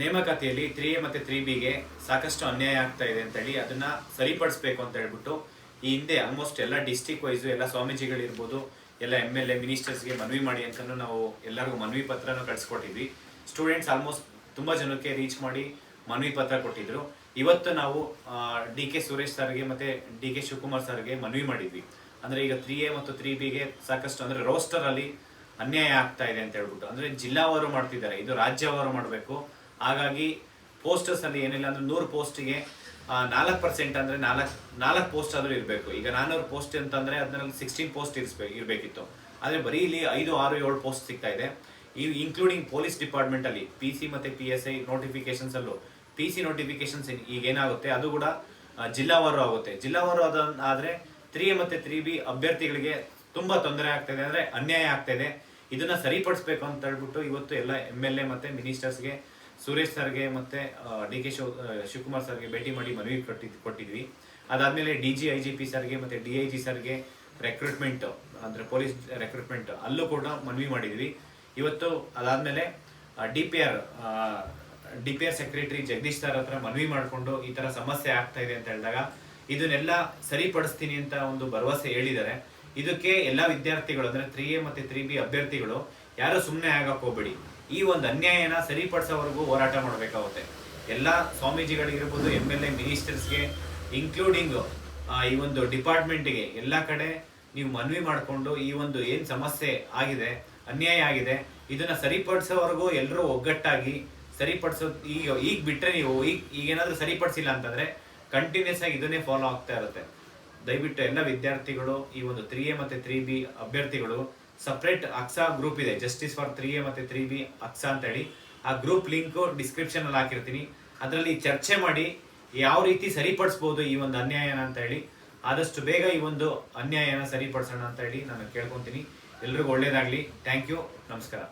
ನೇಮಕಾತಿಯಲ್ಲಿ three A ಮತ್ತೆ three ಬಿಗೆ ಸಾಕಷ್ಟು ಅನ್ಯಾಯ ಆಗ್ತಾ ಇದೆ ಅಂತೇಳಿ ಅದನ್ನ ಸರಿಪಡಿಸ್ಬೇಕು ಅಂತ ಹೇಳ್ಬಿಟ್ಟು ಈ ಹಿಂದೆ ಆಲ್ಮೋಸ್ಟ್ ಎಲ್ಲ ಡಿಸ್ಟಿಕ್ ವೈಸು ಎಲ್ಲ ಸ್ವಾಮೀಜಿಗಳಿರ್ಬೋದು ಎಲ್ಲ ಎಂ ಎಲ್ ಎ ಮಿನಿಸ್ಟರ್ಸ್ಗೆ ಮನವಿ ಮಾಡಿ ಅಂತಲೂ ನಾವು ಎಲ್ಲರಿಗೂ ಮನವಿ ಪತ್ರನೂ ಕಳಿಸ್ಕೊಟ್ಟಿದ್ವಿ. ಸ್ಟೂಡೆಂಟ್ಸ್ ಆಲ್ಮೋಸ್ಟ್ ತುಂಬಾ ಜನಕ್ಕೆ ರೀಚ್ ಮಾಡಿ ಮನವಿ ಪತ್ರ ಕೊಟ್ಟಿದ್ರು. ಇವತ್ತು ನಾವು ಡಿ ಕೆ ಸುರೇಶ್ ಸರ್ಗೆ ಮತ್ತೆ ಡಿ ಕೆ ಶಿವಕುಮಾರ್ ಸರ್ಗೆ ಮನವಿ ಮಾಡಿದ್ವಿ. ಅಂದ್ರೆ ಈಗ ತ್ರೀ ಎ ಮತ್ತು ತ್ರೀ ಬಿಗೆ ಸಾಕಷ್ಟು ಅಂದ್ರೆ ರೋಸ್ಟರ್ ಅಲ್ಲಿ ಅನ್ಯಾಯ ಆಗ್ತಾ ಇದೆ ಅಂತ ಹೇಳ್ಬಿಟ್ಟು. ಅಂದ್ರೆ ಜಿಲ್ಲಾವಾರು ಮಾಡ್ತಿದ್ದಾರೆ. ಇದು ರಾಜ್ಯವಾರು ಮಾಡಬೇಕು. ಹಾಗಾಗಿ ಪೋಸ್ಟರ್ಸ್ ಅಲ್ಲಿ ಏನಿಲ್ಲ ಅಂದ್ರೆ ನೂರು ಪೋಸ್ಟಿಗೆ ನಾಲ್ಕು ಪರ್ಸೆಂಟ್ ಅಂದ್ರೆ ನಾಲ್ಕು ನಾಲ್ಕು ಪೋಸ್ಟ್ ಆದ್ರೂ ಇರಬೇಕು. ಈಗ ನಾನೂರು ಪೋಸ್ಟ್ ಅಂತಂದ್ರೆ ಅದರಲ್ಲಿ ಸಿಕ್ಸ್ಟೀನ್ ಪೋಸ್ಟ್ ಇರಿಸ್ಬೇಕು ಇರಬೇಕಿತ್ತು. ಆದ್ರೆ ಬರೀ ಇಲ್ಲಿ ಐದು, ಆರು, ಏಳು ಪೋಸ್ಟ್ ಸಿಗ್ತಾ ಇದೆ. ಈ ಇನ್ಕ್ಲೂಡಿಂಗ್ ಪೊಲೀಸ್ ಡಿಪಾರ್ಟ್ಮೆಂಟ್ ಅಲ್ಲಿ ಪಿ ಸಿ ಮತ್ತೆ ಪಿ ಎಸ್ ಐ ನೋಟಿಫಿಕೇಶನ್ಸ್ ಅಲ್ಲೂ ಪಿ ಸಿ ನೋಟಿಫಿಕೇಶನ್ಸ್ ಈಗ ಏನಾಗುತ್ತೆ? ಅದು ಕೂಡ ಜಿಲ್ಲಾವಾರು ಆಗುತ್ತೆ. ಜಿಲ್ಲಾವಾರು ಅದ ಆದ್ರೆ ತ್ರೀ ಮತ್ತೆ ತ್ರೀ ಬಿ ಅಭ್ಯರ್ಥಿಗಳಿಗೆ ತುಂಬಾ ತೊಂದರೆ ಆಗ್ತಾ ಇದೆ. ಅಂದ್ರೆ ಅನ್ಯಾಯ ಆಗ್ತಾ ಇದೆ. ಇದನ್ನ ಸರಿಪಡಿಸ್ಬೇಕು ಅಂತ ಹೇಳ್ಬಿಟ್ಟು ಇವತ್ತು ಎಲ್ಲ ಎಂ ಎಲ್ ಎ ಮತ್ತೆ ಮಿನಿಸ್ಟರ್ಸ್ಗೆ, ಸುರೇಶ್ ಸರ್ಗೆ ಮತ್ತೆ ಡಿ ಕೆ ಶಿವ ಶಿವಕುಮಾರ್ ಸರ್ಗೆ ಭೇಟಿ ಮಾಡಿ ಮನವಿ ಕೊಟ್ಟಿದ್ ಕೊಟ್ಟಿದ್ವಿ. ಅದಾದ್ಮೇಲೆ D G, I G P ಸರ್ಗೆ ಮತ್ತೆ ಡಿ ಐ ಜಿ ಸರ್ಗೆ ರೆಕ್ರೂಟ್ಮೆಂಟ್ ಅಂದ್ರೆ ಪೊಲೀಸ್ ರೆಕ್ರೂಟ್ಮೆಂಟ್ ಅಲ್ಲೂ ಕೂಡ ಮನವಿ ಮಾಡಿದ್ವಿ. ಇವತ್ತು ಅದಾದ್ಮೇಲೆ D P R D P R secretary Jagadish sir ಹತ್ರ ಮನವಿ ಮಾಡಿಕೊಂಡು ಈ ತರ ಸಮಸ್ಯೆ ಆಗ್ತಾ ಇದೆ ಅಂತ ಹೇಳಿದಾಗ ಇದನ್ನೆಲ್ಲ ಸರಿಪಡಿಸ್ತೀನಿ ಅಂತ ಒಂದು ಭರವಸೆ ಹೇಳಿದ್ದಾರೆ. ಇದಕ್ಕೆ ಎಲ್ಲ ವಿದ್ಯಾರ್ಥಿಗಳು, ಅಂದ್ರೆ ತ್ರೀ ಎ ಮತ್ತೆ ತ್ರೀ ಬಿ ಅಭ್ಯರ್ಥಿಗಳು, ಯಾರು ಸುಮ್ಮನೆ ಆಗಕ್ ಹೋಗ್ಬೇಡಿ. ಈ ಒಂದು ಅನ್ಯಾಯನ ಸರಿಪಡಿಸೋವರೆಗೂ ಹೋರಾಟ ಮಾಡಬೇಕಾಗುತ್ತೆ. ಎಲ್ಲ ಸ್ವಾಮೀಜಿಗಳಿಗಿರ್ಬೋದು ಎಂ ಎಲ್ ಎ ಮಿನಿಸ್ಟರ್ಸ್ಗೆ ಇನ್ಕ್ಲೂಡಿಂಗ್ ಈ ಒಂದು ಡಿಪಾರ್ಟ್ಮೆಂಟ್ಗೆ ಎಲ್ಲ ಕಡೆ ನೀವು ಮನವಿ ಮಾಡಿಕೊಂಡು ಈ ಒಂದು ಏನು ಸಮಸ್ಯೆ ಆಗಿದೆ, ಅನ್ಯಾಯ ಆಗಿದೆ, ಇದನ್ನ ಸರಿಪಡಿಸೋವರೆಗೂ ಎಲ್ಲರೂ ಒಗ್ಗಟ್ಟಾಗಿ ಸರಿಪಡಿಸೋ, ಈಗ ಈಗ ಬಿಟ್ರೆ ನೀವು, ಈಗ ಏನಾದರೂ ಸರಿಪಡಿಸಿಲ್ಲ ಅಂತಂದ್ರೆ ಕಂಟಿನ್ಯೂಸ್ ಆಗಿ ಇದನ್ನೇ ಫಾಲೋ ಆಗ್ತಾ ಇರುತ್ತೆ. ದಯವಿಟ್ಟು ಎಲ್ಲ ವಿದ್ಯಾರ್ಥಿಗಳು, ಈ ಒಂದು ತ್ರೀ ಎ ಮತ್ತೆ ತ್ರೀ ಬಿ ಅಭ್ಯರ್ಥಿಗಳು ಸಪ್ರೇಟ್ ಅಕ್ಸಾ ಗ್ರೂಪ್ ಇದೆ. ಜಸ್ಟಿಸ್ ಫಾರ್ ತ್ರೀ ಎ ಮತ್ತೆ ತ್ರೀ ಬಿ ಅಕ್ಸಾ ಅಂತ ಹೇಳಿ ಆ ಗ್ರೂಪ್ ಲಿಂಕ್ ಡಿಸ್ಕ್ರಿಪ್ಷನಲ್ಲಿ ಹಾಕಿರ್ತೀನಿ. ಅದರಲ್ಲಿ ಚರ್ಚೆ ಮಾಡಿ ಯಾವ ರೀತಿ ಸರಿಪಡಿಸ್ಬೋದು ಈ ಒಂದು ಅನ್ಯಾಯನ ಅಂತ ಹೇಳಿ ಆದಷ್ಟು ಬೇಗ ಈ ಒಂದು ಅನ್ಯಾಯನ ಸರಿಪಡಿಸೋಣ ಅಂತ ಹೇಳಿ ನಾನು ಕೇಳ್ಕೊಂತೀನಿ. ಎಲ್ರಿಗೂ ಒಳ್ಳೇದಾಗ್ಲಿ. ಥ್ಯಾಂಕ್ ಯು ನಮಸ್ಕಾರ.